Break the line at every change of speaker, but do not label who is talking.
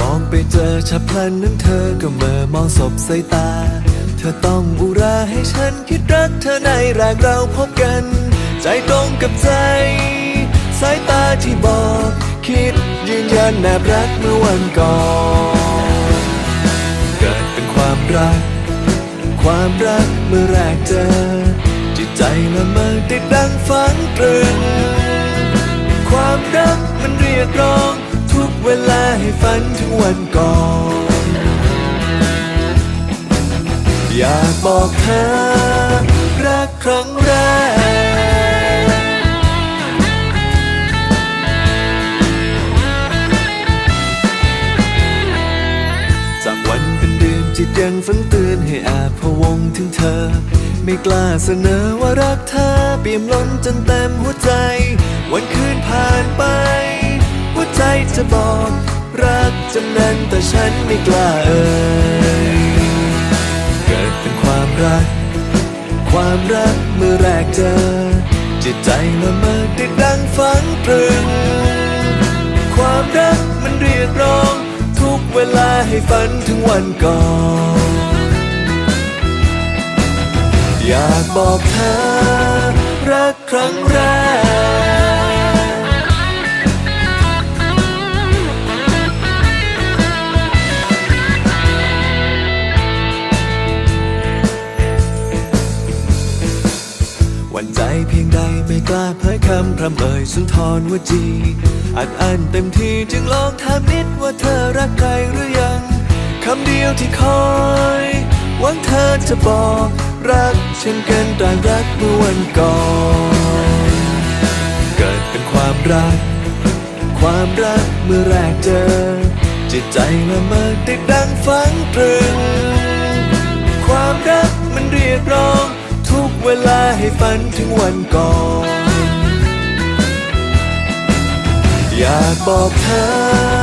มองไปเจอฉับพลันนั้นเธอก็เมื่อมองศพสายตา เธอต้องอุราให้ฉันคิดรักเธอในแรกเราพบกัน ใจตรงกับใจ สายตาที่บอก คิดยืนยันแนบรักเมื่อวันก่อนเกิดเป็นความรัก ความรักเมื่อแรกเจอ จิตใจละเมอติดดังฝังตรึงความรักมันเรียกร้อง เวลาให้ฝันถึงวันก่อน อยากบอกเธอรักครั้งแรก จากวันเป็นเดือนจิตยังฝันเตือนให้อาพวงถึงเธอ ไม่กล้าเสนอว่ารักเธอเปี่ยมล้นจนเต็มหัวใจ วันคืนผ่านไป จะบอก รักจำนั้นแต่ฉันไม่กล้าเอ่ยเกิดเป็นความรัก ความรักเมื่อแรกเจอ จิตใจละเมอติดดังฝังตรึง ความรักมันเรียกร้อง ทุกเวลาให้ฝันถึงวันก่อนอยากบอกเธอ รักครั้งแรกันใจเพียงใดไม่กล้าเผยคำพร่ำเอ่ยสุนทรวจีอัดอั้นเต็มที่จึงลองถามนิดว่าเธอรักใครหรือยังคำเดียวที่คอยหวังเธอจะบอกรักเช่นกันต่างรักเมื่อวันก่อนเกิดเป็นความรัก ความรักเมื่อแรกเจอ จิตใจละเมอติดดังฝังตรึง ลาให้ฝันถึงวันก่อน อยากบอกเธอ